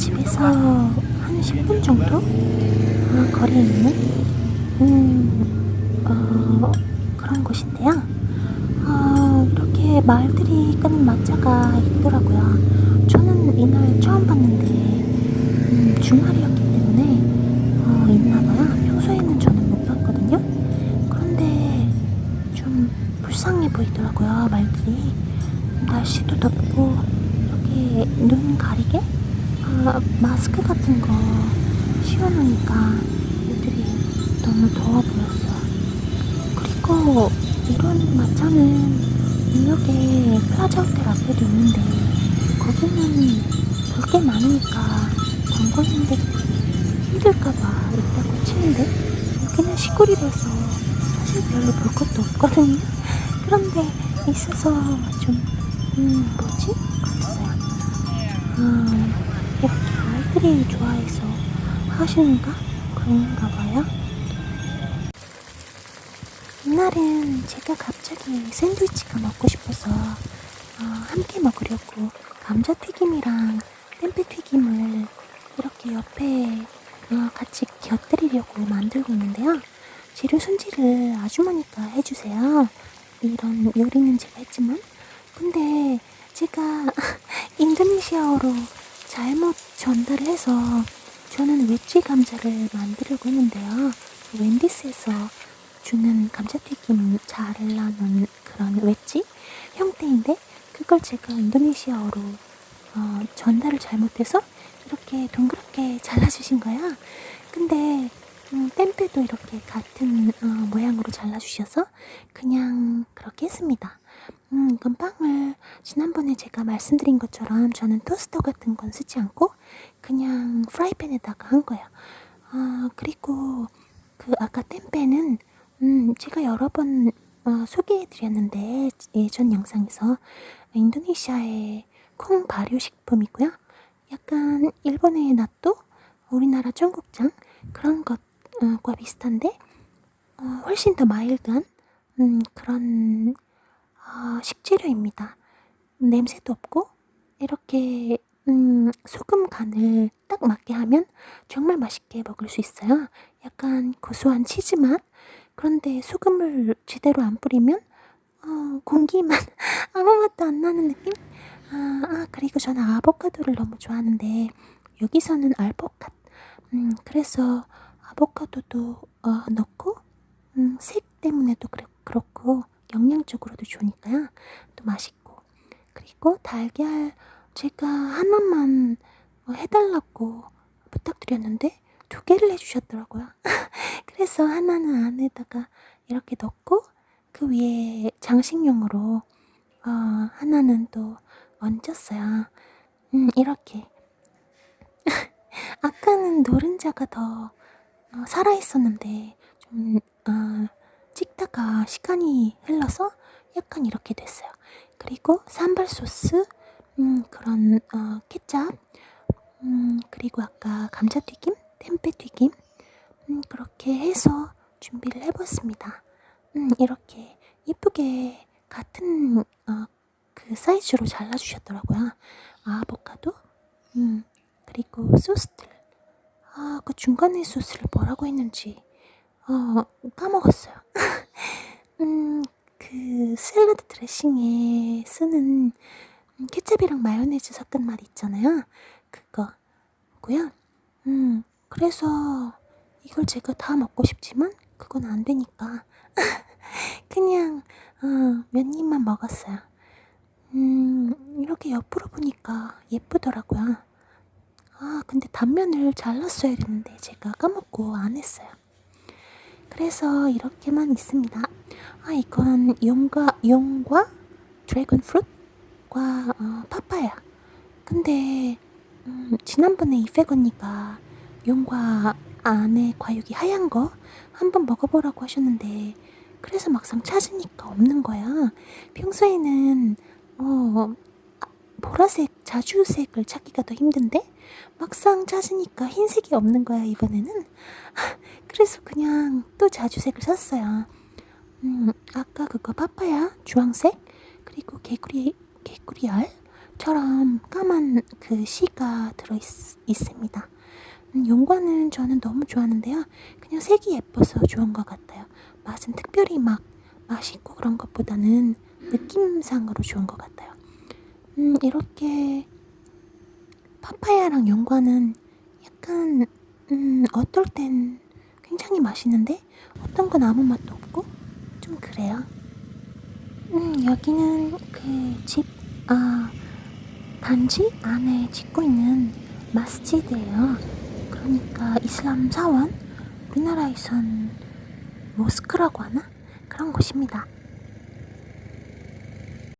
집에서 한 10분 정도 어, 거리에 있는 음, 어, 그런 곳인데요. 어, 이렇게 마을들이 끄는 mat자가 있더라고요. 저는 이날 처음 봤는데 음, 주말이었기 때문에 어, 있나봐요. 평소에는 저는 못 봤거든요. 그런데 좀 불쌍해 보이더라고요. 말들이 날씨도 덥고 이렇게 눈 가리개 아, 마스크 같은 거 씌워놓으니까 애들이 너무 더워 보였어요. 그리고 이런 마차는 뉴욕에 플라자 호텔 앞에도 있는데 거기는 볼 게 많으니까 관광객들이 힘들까봐 있다고 치는데 여기는 시골이라서 사실 별로 볼 것도 없거든요. 그런데 있어서 좀 음, 뭐지? 그랬어요. 아, 아이들이 좋아해서 하시는가? 그런가 봐요. 이날은 제가 갑자기 샌드위치가 먹고 싶어서 어, 함께 먹으려고 감자튀김이랑 tempeh 이렇게 옆에 어, 같이 곁들이려고 만들고 있는데요. 재료 손질을 아주머니가 해주세요. 이런 요리는 제가 했지만 근데 제가 인도네시아어로 잘못 전달을 해서 저는 웨지 감자를 만들려고 했는데요. 웬디스에서 주는 감자튀김 잘라놓은 그런 웨지 형태인데 그걸 제가 인도네시아어로 어, 전달을 잘못해서 이렇게 동그랗게 잘라주신 거야. 근데 음, 땜빼도 이렇게 같은 어, 모양으로 잘라주셔서 그냥 그렇게 했습니다. 음, 이건 빵을 지난번에 제가 말씀드린 것처럼 저는 토스터 같은 건 쓰지 않고 그냥 프라이팬에다가 한 거예요. 아, 그리고 그 아까 땜빼는 음, 제가 여러 번 어, 소개해드렸는데 예전 영상에서 인도네시아의 콩 발효 식품이고요. 약간 일본의 나또, 우리나라 청국장 그런 것과 비슷한데 어, 훨씬 더 마일드한 음, 그런 어, 식재료입니다. 냄새도 없고 이렇게 음, 소금 간을 딱 맞게 하면 정말 맛있게 먹을 수 있어요. 약간 고소한 치즈 맛. 그런데 소금을 제대로 안 뿌리면 어, 공기만 아무 맛도 안 나는 느낌? 아, 아, 그리고 저는 아보카도를 너무 좋아하는데 여기서는 알포캇. 음, 그래서 아보카도도 어, 넣고 음, 색 때문에도 그렇고 영양적으로도 좋으니까요. 또 맛있고 그리고 달걀 제가 하나만 어, 해달라고 부탁드렸는데 두 개를 해주셨더라고요. 그래서 하나는 안에다가 이렇게 넣고 그 위에 장식용으로 어, 하나는 또 얹었어요. 음, 이렇게. 아까는 노른자가 더 어, 살아있었는데 좀 어, 찍다가 시간이 흘러서 약간 이렇게 됐어요. 그리고 산발 소스, 음, 그런 어, 케찹, 음, 그리고 아까 감자튀김, 템페튀김, 음, 그렇게 해서 준비를 해봤습니다. 음, 이렇게 예쁘게 같은 어, 그 사이즈로 잘라주셨더라고요. 아보카도, 음, 그리고 소스들. 아, 그 중간에 소스를 뭐라고 했는지 어, 까먹었어요. 음, 그 샐러드 드레싱에 쓰는 케첩이랑 마요네즈 섞은 맛 있잖아요. 그거고요. 음, 그래서 이걸 제가 다 먹고 싶지만 그건 안 되니까 그냥 어, 몇 입만 먹었어요. 음, 이렇게 옆으로 보니까 예쁘더라고요. 아, 근데 단면을 잘랐어야 되는데 제가 까먹고 안 했어요. 그래서 이렇게만 있습니다. 아, 이건 용과, 용과 드래곤 프루트과 어, 파파야. 근데 음, 지난번에 이팩 언니가 용과 안에 과육이 하얀 거 한번 먹어보라고 하셨는데 그래서 막상 찾으니까 없는 거야. 평소에는 어, 보라색, 자주색을 찾기가 더 힘든데 막상 찾으니까 흰색이 없는 거야 이번에는. 그래서 그냥 또 자주색을 샀어요. 음, 아까 그거 파파야 주황색 그리고 개구리 개구리 알 묵처럼 까만 그 씨가 들어 있, 있습니다. 음, 용과는 저는 너무 좋아하는데요. 그냥 색이 예뻐서 좋은 것 같아요. 맛은 특별히 막 맛있고 그런 것보다는 느낌상으로 좋은 것 같아요. 음, 이렇게 파파야랑 용과는 약간 음, 어떨 땐 굉장히 맛있는데 어떤 건 아무 맛도 없고 좀 그래요. 음, 여기는 그 집, 아, 단지 안에 짓고 있는 마스지드예요. 그러니까 이슬람 사원, 우리나라에선 모스크라고 하나? 그런 곳입니다.